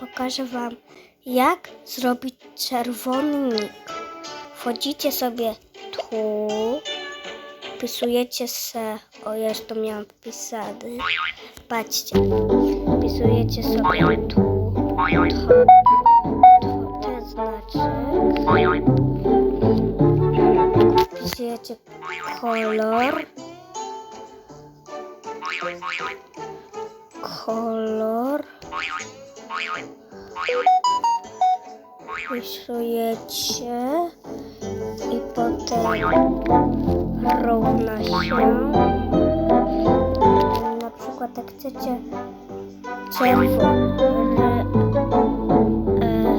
Pokażę wam, jak zrobić czerwony nick. Wchodzicie sobie tu, wpisujecie se, o ja to miałam wpisany. Patrzcie, wpisujecie sobie tu, to, to, ten znaczek. Wpisujecie kolor. Kolor. Wpisujecie i potem równa się. Na przykład jak chcecie czerwony e.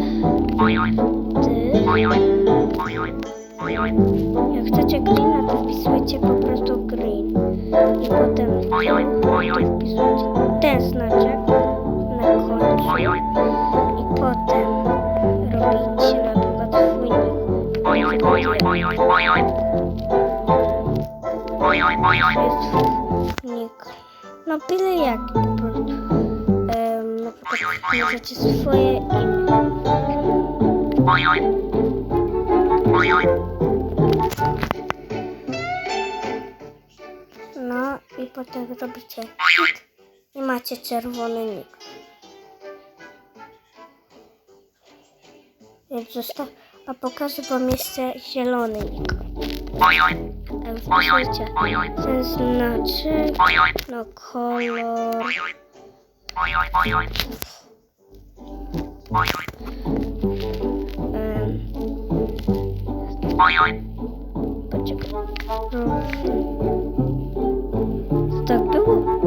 Jak chcecie green, to wpisujecie po prostu green. I potem wpisujecie nick. No byle jaki po prostu. Em, na przykład możecie swoje imię. No i potem robicie i macie czerwony nick. Zostaw, a pokażę wam jeszcze zielony. Wpisujcie ten znaczek, no kolor, em, poczekaj, Co tak było?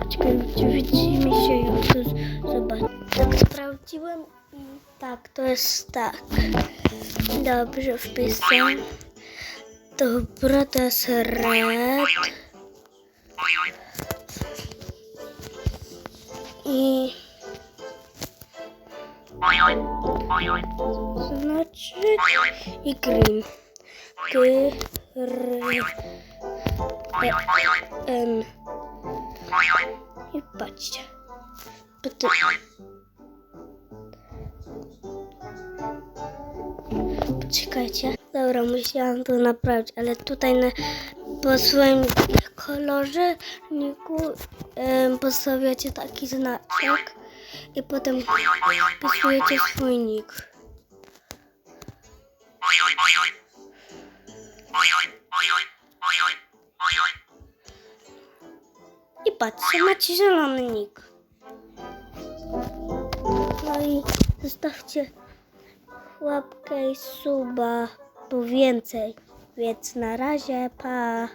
Poczekaj, czy widzimy się tu zobacz. Tak sprawdziłem tak, to jest tak. Dobrze wpisałem. Dobra, to jest red. I znaczy i green. G, R, E, N. I patrzcie. Potem- Czekajcie. Dobra, musiałam to naprawić, ale tutaj na, po swoim kolorze niku em, postawiacie taki znaczek i potem wpisujecie swój nick. I patrzcie, macie zielony nick. No i zostawcie łapkę i suba, bo więcej. Więc na razie, pa!